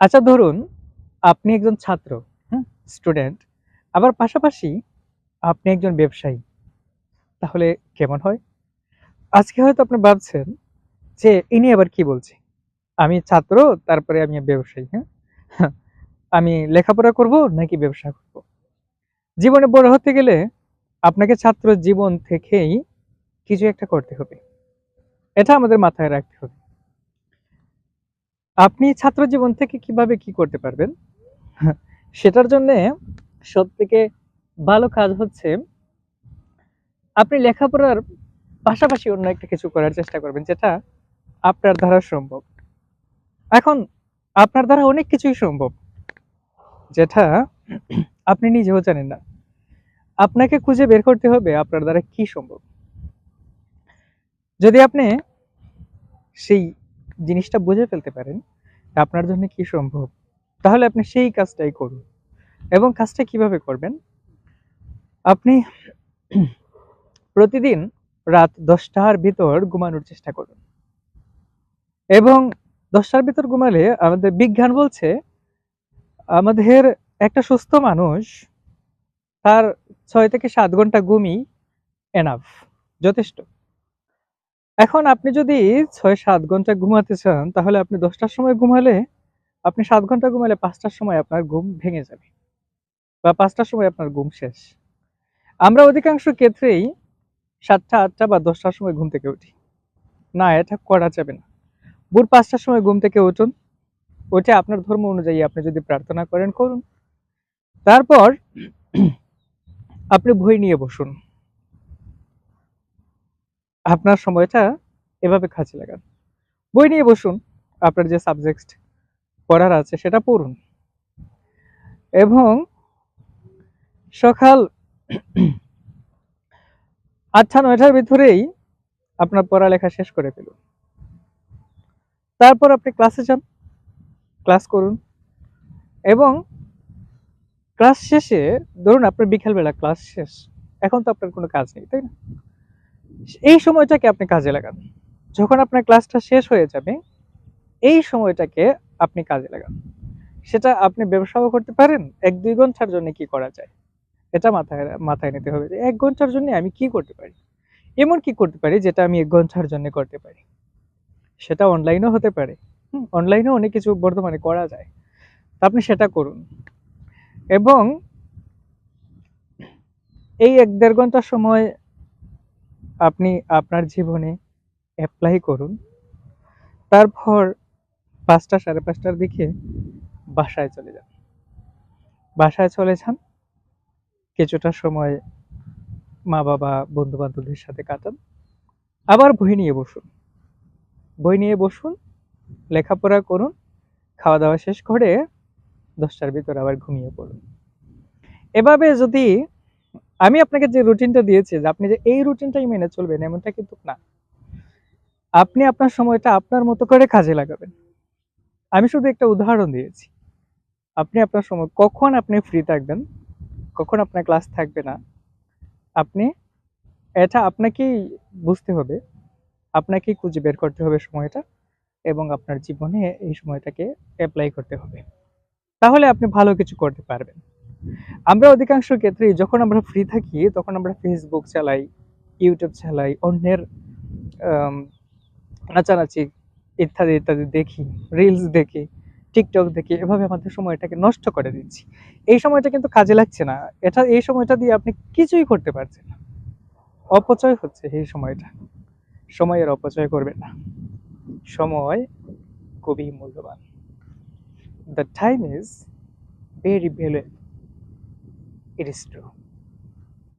আচ্ছা ধরুন আপনি একজন ছাত্র হ্যাঁ স্টুডেন্ট আবার পাশাপাশি আপনি একজন ব্যবসায়ী, তাহলে কেমন হয়? আজকে হয়তো আপনি ভাবছেন যে ইনি আবার কি বলছে? আমি ছাত্র, তারপরে আমি ব্যবসায়ী হ্যাঁ আমি লেখাপড়া করব নাকি ব্যবসা করব? জীবনে বড় হতে গেলে আপনাকে ছাত্র জীবন থেকেই কিছু একটা করতে হবে। এটা আমাদের মাথায় রাখতে হবে। আপনি ছাত্র জীবন থেকে কীভাবে কি করতে পারবেন? সেটার জন্য সব থেকে ভালো কাজ হচ্ছে আপনি লেখাপড়ার পাশাপাশি অন্য একটা কিছু করার চেষ্টা করবেন, যেটা আপনার দ্বারা সম্ভব। এখন, আপনার দ্বারা অনেক কিছুই সম্ভব, যেটা আপনি নিজেও জানেন না। আপনাকে খুঁজে বের করতে হবে আপনার দ্বারা কি সম্ভব। যদি আপনি সেই জিনিসটা বুঝে ফেলতে পারেন আপনার জন্য কি সম্ভব। তাহলে আপনি সেই কাজটাই করুন। এবং কাজটা কীভাবে করবেন? আপনি প্রতিদিন রাত দশটার ভিতর ঘুমানোর চেষ্টা করুন। এবং দশটার ভিতর ঘুমালে আমাদের বিজ্ঞান বলছে, আমাদের একটা সুস্থ মানুষ, তার ছয় থেকে সাত ঘণ্টা ঘুমই এনাফ যথেষ্ট। এখন আপনি যদি ছয়, সাত ঘণ্টা ঘুমাতে চান, তাহলে আপনি দশটার সময় ঘুমালে, আপনি সাত ঘণ্টা ঘুমালে পাঁচটার সময় আপনার ঘুম ভেঙে যাবে বা পাঁচটার সময় আপনার ঘুম শেষ। আমরা অধিকাংশ ক্ষেত্রেই সাতটা, আটটা বা দশটার সময় ঘুম থেকে উঠি। না, এটা করা যাবে না। ভোর পাঁচটার সময় ঘুম থেকে উঠুন। ওটা আপনার ধর্ম অনুযায়ী আপনি যদি প্রার্থনা করেন, করুন। তারপর আপনি বই নিয়ে বসুন। আপনার সময়টা এভাবে কাজে লাগান। বই নিয়ে বসুন, আপনার যে সাবজেক্ট পড়ার আছে সেটা পড়ুন। এবং সকাল আটটা, নয়টার ভিতরেই আপনার পড়ালেখা শেষ করে ফেলুন। তারপর আপনি ক্লাসে যান ক্লাস করুন এবং ক্লাস শেষে, ধরুন আপনার বিকেলবেলা ক্লাস শেষ, এখন তো আপনার কোনো কাজ নেই, তাই না? এই সময়টাকে আপনি কাজে লাগান। যখন আপনার ক্লাসটা শেষ হয়ে যাবে, এই সময়টাকে আপনি কাজে লাগান। সেটা আপনি ব্যবসাও করতে পারেন, এক দুই ঘণ্টার জন্য কি করা যায়? এটা মাথায় মাথায় নিতে হবে এক ঘণ্টার জন্য আমি কি করতে পারি? এমন কি করতে পারি যেটা আমি এক ঘণ্টার জন্য করতে পারি? সেটা অনলাইনও হতে পারে। অনলাইনেও অনেক কিছু বর্তমানে করা যায়। আপনি সেটা করুন। এবং এই এক দেড় ঘণ্টার সময় আপনি আপনার জীবনে অ্যাপ্লাই করুন। তারপর পাঁচটা সাড়ে পাঁচটার দিকে বাসায় চলে যান। বাসায় চলে যান, কিছুটা সময় মা বাবা বন্ধু বান্ধবদের সাথে কাটান। আবার বই নিয়ে বসুন। বই নিয়ে বসুন, লেখাপড়া করুন খাওয়া দাওয়া শেষ করে দশটার ভিতর আবার ঘুমিয়ে পড়ুন। এভাবে যদি আমি আপনাকে যে রুটিনটা দিয়েছি যে আপনি যে এই রুটিনটাই মেনে চলবেন, এমনটা কিন্তু না। আপনি আপনার সময়টা আপনার মতো করে কাজে লাগাবেন। আমি শুধু একটা উদাহরণ দিয়েছি। আপনি আপনার সময়, কখন আপনি ফ্রি থাকবেন, কখন আপনার ক্লাস থাকবে না, আপনি, এটা আপনাকেই বুঝতে হবে, আপনাকেই খুঁজে বের করতে হবে সময়টা এবং আপনার জীবনে এই সময়টাকে অ্যাপ্লাই করতে হবে। তাহলে আপনি ভালো কিছু করতে পারবেন। আমরা অধিকাংশ ক্ষেত্রেই যখন আমরা ফ্রি থাকি, তখন আমরা ফেসবুক চালাই ইউটিউব চালাই, অন্যের নাচানাচি ইত্যাদি ইত্যাদি দেখি রিলস দেখি টিকটক দেখি, এভাবে আমাদের সময়টাকে নষ্ট করে দিচ্ছি। এই সময়টা কিন্তু কাজে লাগছে না। এটা, এই সময়টা দিয়ে আপনি কিছুই করতে পারছেন না। অপচয় হচ্ছে এই সময়টা। সময়ের অপচয় করবেন না। সময় খুবই মূল্যবান। The time is very valuable it is true.